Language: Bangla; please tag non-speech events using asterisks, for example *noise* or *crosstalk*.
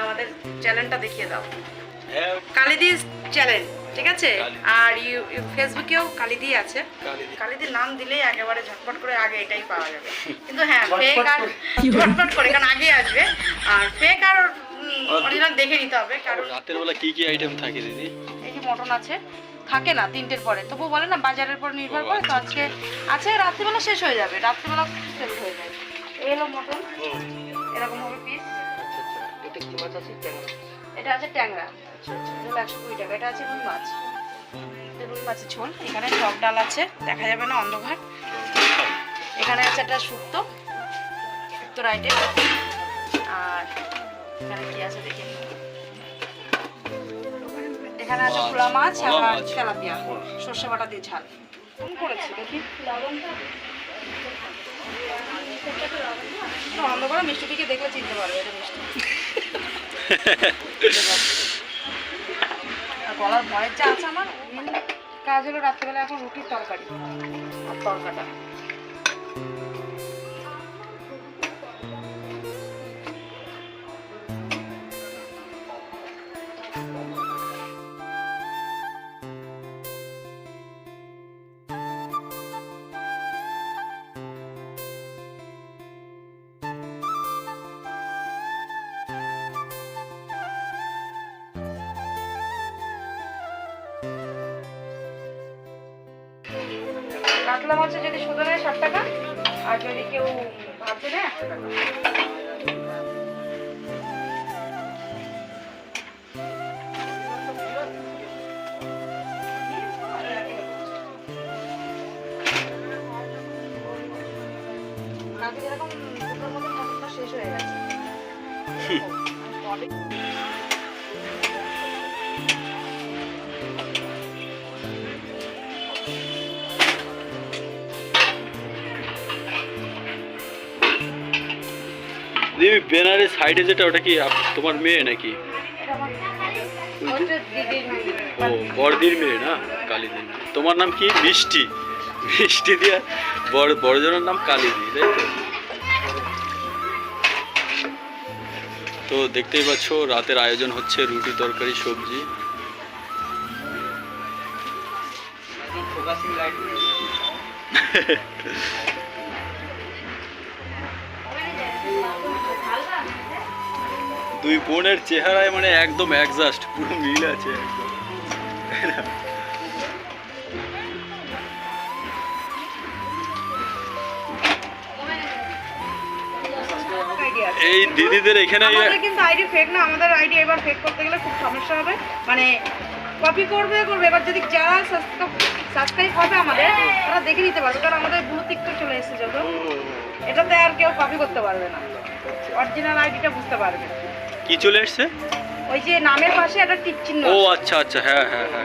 আমাদের চ্যানেলটা দেখিয়ে দাও। হ্যাঁ। কালিদি চ্যানেল ঠিক আছে? আর ইউ- ফেসবুকেও কালিদি আছে। কালিদি। কালিদির নাম দিলেই একেবারে ঝটপট করে আগে এটাই পাওয়া যাবে। *laughs* কিন্তু হ্যাঁ ফেক আর *laughs* ঝটপট করে কারণ আগে আসবে। আর ফেক আর অরিজিনাল দেখে নিতে হবে কারণ রাতের বেলা কি কি আইটেম থাকে দিদি? এই যে মটন আছে থাকে না তিনটের পরে। তবু বলে না বাজারের পর নির্ভর করে। তো আজকে আছে রাত্রিবেলা শেষ হয়ে যাবে। রাত্রিবেলা শেষ হয়ে যায়। এই হলো মটন। এরকম হবে পিস এটা কি মাছ আছে? ট্যাংরা এটা আছে ট্যাংরা। এগুলো একশো কুড়ি টাকা। এটা আছে রুই মাছ। এটা রুই মাছের ঝোল। এখানে টক ডাল আছে। দেখা যাবে না অন্ধকার। এখানে আছে একটা শুক্তো। শুক্তোর আইটেম আর এখানে কি আছে দেখি? এখানে আছে খোলা মাছ আর তেলাপিয়া। সর্ষে বাটা দিয়ে ঝাল। কোন করেছি? দেখি না, করো মিষ্টিটিকে দেখলে চিনতে পারবে এটা মিষ্টি। আর গলার ভয়ের যা আছে আমার কাজ হলো রাত্রিবেলা এখন রুটির তরকারি। তরকাটা। কাতলা মাছের যদি শুধু নেয় ষাট টাকা আর যদি কেউ ভাবতে নেয় একশো টাকা। যেরকম শেষ হয়ে গেছে। দিদি ব্যানারের সাইডে যেটা ওটা কি আপ- তোমার মেয়ে নাকি? ও বড়দির মেয়ে না? কালিদির তোমার নাম কি? মিষ্টি। মিষ্টি দিয়া বড় বড়জনের নাম কালিদি তাই তো? তো দেখতেই পাচ্ছ রাতের আয়োজন হচ্ছে রুটি তরকারি সবজি। *laughs* দুই বোনের চেহারায় মানে একদম অ্যাডজাস্ট পুরো মিল আছে একদম। এই দিদিদের এখানে আমাদের কিন্তু আইডি ফেক না আমাদের আইডি এবার ফেক করতে গেলে খুব সমস্যা হবে। মানে কপি করবে করবে এবার যদি যারা সাবস্ক্রাইব হবে আমাদের তারা দেখে নিতে পারবে কারণ আমাদের ব্লু টিকটা চলে এসেছে যখন এটাতে আর কেউ কপি করতে পারবে না। অরিজিনাল আইডিটা বুঝতে পারবে। কি চলে এসছে? ওই যে নামের পাশে একটা টিক চিহ্ন ও আচ্ছা আচ্ছা হ্যাঁ হ্যাঁ হ্যাঁ।